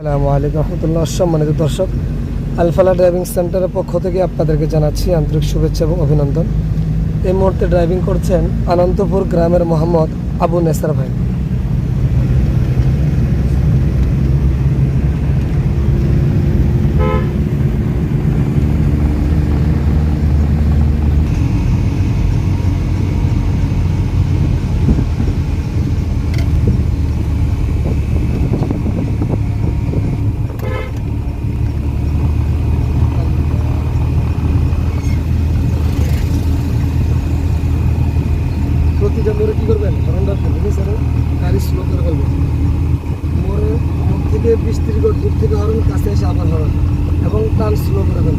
আসসালামু আলাইকুম রহমতুল্লাহ। সম্মানিত দর্শক, আলফালা ড্রাইভিং সেন্টারের পক্ষ থেকে আপনাদেরকে জানাচ্ছি আন্তরিক শুভেচ্ছা এবং অভিনন্দন। এই মুহূর্তে ড্রাইভিং করছেন আনন্দপুর গ্রামের মোহাম্মদ আবু নেসার ভাই। প্রতিটা জন্মরে কী করবেন? হরনটা ফেলবেন স্যার গাড়ি স্লো করে ফেলবেন। মোড়ে থেকে বিশ ত্রিশ দূর থেকে হরন কাছে এসে আবার হরন এবং টান স্লো করে ফেলবেন।